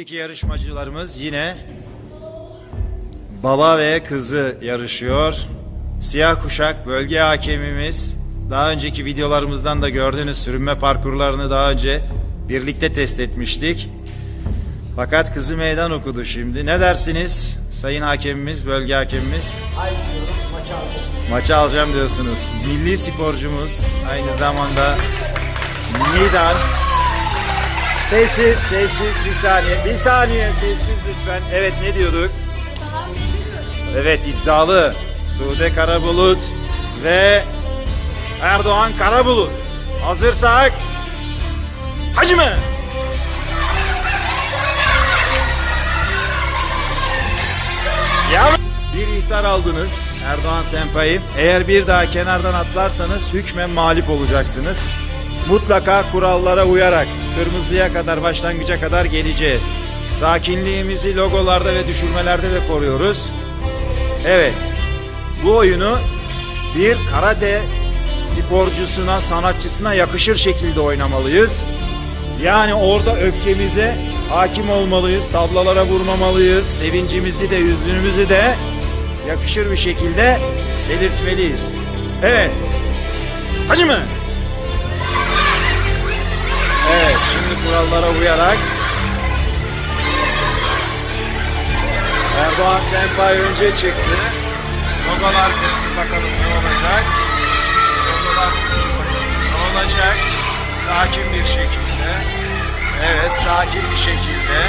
İki yarışmacılarımız yine baba ve kızı yarışıyor. Siyah kuşak bölge hakemimiz. Daha önceki videolarımızdan da gördüğünüz sürünme parkurlarını daha önce birlikte test etmiştik. Fakat kızı meydan okudu şimdi. Ne dersiniz sayın hakemimiz, bölge hakemimiz? Hayır diyorum maçı aldım. Maçı alacağım diyorsunuz. Milli sporcumuz aynı zamanda Nidal. Sessiz, sessiz bir saniye. Bir saniye sessiz lütfen. Evet ne diyorduk? Evet iddialı. Sude Karabulut ve Erdoğan Karabulut. Hazırsak Hacı mı? Ya bir ihtar aldınız Erdoğan Senpay'ı. Eğer bir daha kenardan atlarsanız hükmen mağlup olacaksınız. Mutlaka kurallara uyarak kırmızıya kadar başlangıca kadar geleceğiz. Sakinliğimizi logolarda ve düşürmelerde de koruyoruz. Evet. Bu oyunu bir karate sporcusuna, sanatçısına yakışır şekilde oynamalıyız. Yani orada öfkemize hakim olmalıyız, tablalara vurmamalıyız, sevincimizi de, yüzünümüzü de yakışır bir şekilde belirtmeliyiz. Evet. Hacı mı? Kurallara uyarak Erdoğan Senpay önce çıktı. Logolar kısmı bakalım ne olacak. Logolar kısmı bakalım ne olacak. Sakin bir şekilde. Evet, sakin bir şekilde.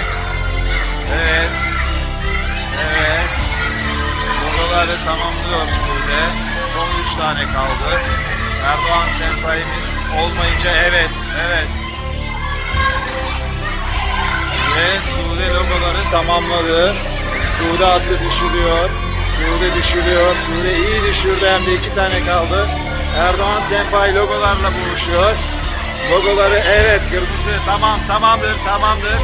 Evet. Evet. Logoları tamamlıyor Sude. Son üç tane kaldı. Erdoğan senpayimiz olmayınca evet, evet. Tamamladı. Sude attı düşürüyor. Sude düşürüyor. Sude iyi düşürdü hem de iki tane kaldı. Erdoğan Senpay logolarla buluşuyor. Logoları evet kırmızı tamam tamamdır tamamdır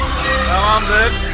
tamamdır.